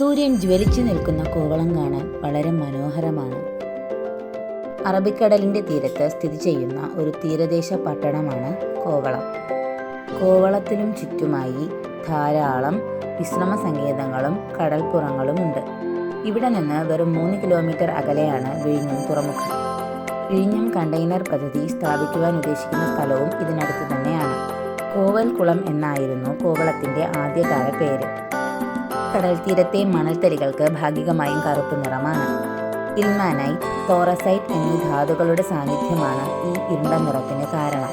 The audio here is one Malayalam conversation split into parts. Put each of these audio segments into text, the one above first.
സൂര്യൻ ജ്വലിച്ചു നിൽക്കുന്ന കോവളം കാണാൻ വളരെ മനോഹരമാണ്. അറബിക്കടലിന്റെ തീരത്ത് സ്ഥിതി ചെയ്യുന്ന ഒരു തീരദേശ പട്ടണമാണ് കോവളം. കോവളത്തിനും ചുറ്റുമായി ധാരാളം വിശ്രമ സങ്കേതങ്ങളും കടൽപ്പുറങ്ങളുമുണ്ട് ഇവിടെ നിന്ന് വെറും മൂന്ന് കിലോമീറ്റർ അകലെയാണ് വിഴിഞ്ഞം തുറമുഖം. വിഴിഞ്ഞം കണ്ടെയ്നർ പദ്ധതി സ്ഥാപിക്കുവാൻ ഉദ്ദേശിക്കുന്ന സ്ഥലവും ഇതിനടുത്ത് തന്നെയാണ്. കോവൽകുളം എന്നായിരുന്നു കോവളത്തിന്റെ ആദ്യകാല പേര്. കടൽ തീരത്തെ മണൽത്തരികൾക്ക് ഭാഗികമായും കറുപ്പ് നിറമാണ്. ഇൽമാനൈറ്റ് തോറസൈറ്റ് എന്നീ ധാതുക്കളുടെ സാന്നിധ്യമാണ് ഈ ഇരുണ്ട നിറത്തിന് കാരണം.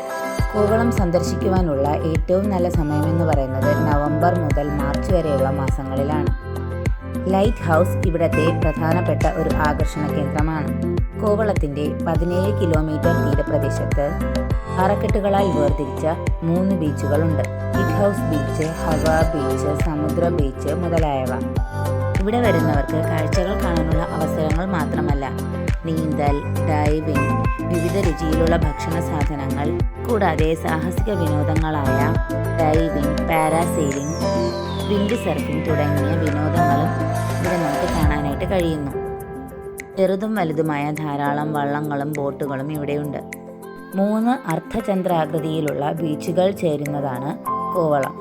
കോവളം സന്ദർശിക്കുവാനുള്ള ഏറ്റവും നല്ല സമയമെന്ന് പറയുന്നത് നവംബർ മുതൽ മാർച്ച് വരെയുള്ള മാസങ്ങളിലാണ്. ലൈറ്റ് ഹൗസ് ഇവിടത്തെ പ്രധാനപ്പെട്ട ഒരു ആകർഷണ കേന്ദ്രമാണ്. കോവളത്തിന്റെ പതിനേഴ് കിലോമീറ്റർ തീരപ്രദേശത്ത് അറക്കെട്ടുകളാൽ വേർതിരിച്ച മൂന്ന് ബീച്ചുകളുണ്ട്. Lighthouse beach Hawa beach Samudra beach മുതലായവ. ഇവിടെ വരുന്നവർക്ക് കാഴ്ചകൾ കാണാനുള്ള അവസരങ്ങൾ മാത്രമല്ല നീന്തൽ ഡൈവിംഗ് വിവിധ രുചിയിലുള്ള ഭക്ഷണ സാധനങ്ങൾ കൂടാതെ സാഹസിക വിനോദങ്ങളായ ഡൈവിംഗ് പാരാസെയിലിംഗ് വിൻഡ് സർഫിംഗ് തുടങ്ങിയ വിനോദങ്ങളും ഇവിടെ നമുക്ക് കാണാനായിട്ട് കഴിയുന്നു. ചെറുതും വലുതുമായ ധാരാളം വള്ളങ്ങളും ബോട്ടുകളും ഇവിടെയുണ്ട്. മൂന്ന് അർദ്ധചന്ദ്രാകൃതിയിലുള്ള ബീച്ചുകൾ ചേരുന്നതാണ് കോവളം.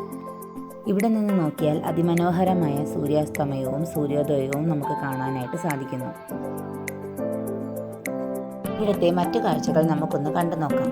ഇവിടെ നിന്ന് നോക്കിയാൽ അതിമനോഹരമായ സൂര്യാസ്തമയവും സൂര്യോദയവും നമുക്ക് കാണാനായിട്ട് സാധിക്കുന്നു. ഇവിടുത്തെ മറ്റു കാഴ്ചകൾ നമുക്കൊന്ന് കണ്ടു നോക്കാം